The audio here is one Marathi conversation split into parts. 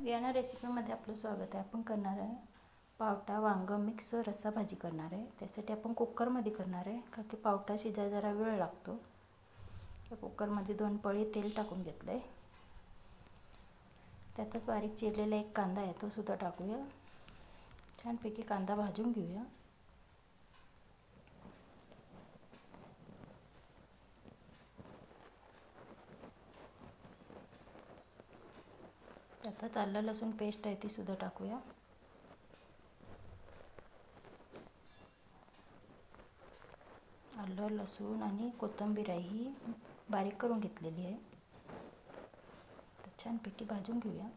वियाना रेसिपीमध्ये आपलं स्वागत आहे. आपण करणार आहे पावटा वांगं मिक्स रस्सा भाजी करणार आहे. त्यासाठी आपण कुकरमध्ये करणार आहे का की पावटा शिजाय जरा वेळ लागतो. त्या कुकरमध्ये दोन पळी तेल टाकून घेतलं आहे त्यातच बारीक चिरलेला एक कांदा आहे तो सुद्धा टाकूया. छानपैकी कांदा भाजून घेऊया. त्यातच आलं लसूण पेस्ट आहे ती सुद्धा टाकूया. आलं लसूण आणि कोथिंबीर आहे ही बारीक करून घेतलेली आहे. तर छानपैकी भाजून घेऊया.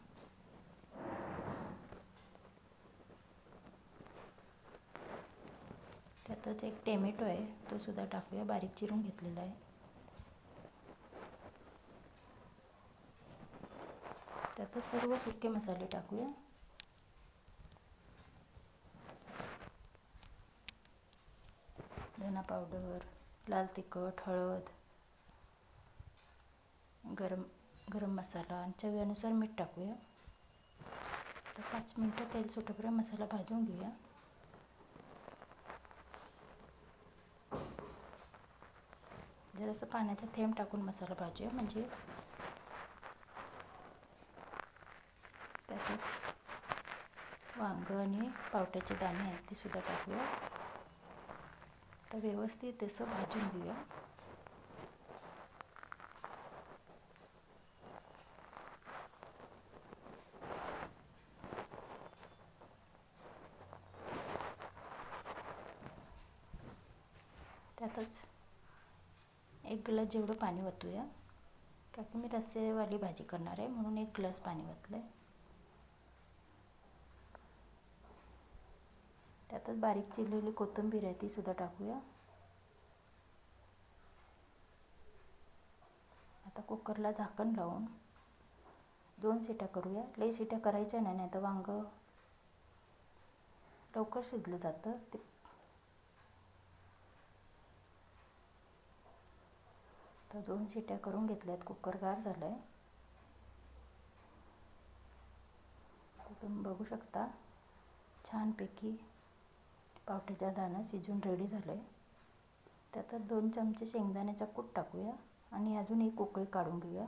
त्यातच एक टॅमॅटो आहे तो सुद्धा टाकूया बारीक चिरून घेतलेला आहे. आता सर्व सुके मसाले टाकूया. धना पावडर लाल तिखट हळद गरम गरम मसाला आणि चवीनुसार मीठ टाकूया. तर पाच मिनटं तेल सुटेपर्यंत मसाला भाजून घेऊया. जरासं पाण्याचा थेंब टाकून मसाला भाजूया. म्हणजे त्यातच वांगं आणि पावट्याचे दाणे आहेत ते सुद्धा टाकूया. तर व्यवस्थित तसं भाजून घेऊया. त्यातच एक ग्लास जेवढं पाणी ओतूया का की मी रस्सेवाली भाजी करणार आहे म्हणून एक ग्लास पाणी ओतलं आहे त्यातच बारीक चिरलेली कोथिंबीर आहे ती सुद्धा टाकूया. आता कुकरला झाकण लावून दोन शिट्या करूया. लई शिट्या करायच्या नाही नाही तर वांगं लवकर शिजलं जातं. ते तर दोन शिट्या करून घेतल्यात. कुकर गार झालं आहे तुम्ही बघू शकता छानपैकी पावट्याच्या डाणं शिजून रेडी झालं आहे त्यातच दोन चमचे शेंगदाण्याचा कूट टाकूया आणि अजून एक उकळी काढून घेऊया.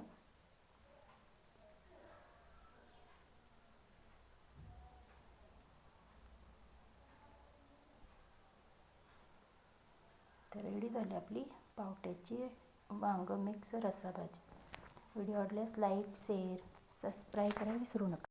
तर रेडी झाली आपली पावट्याची वांग मिक्स रस्सा भाजी व्हिडिओ आवडल्यास लाईक शेअर सबस्क्राईब करायला विसरू नका.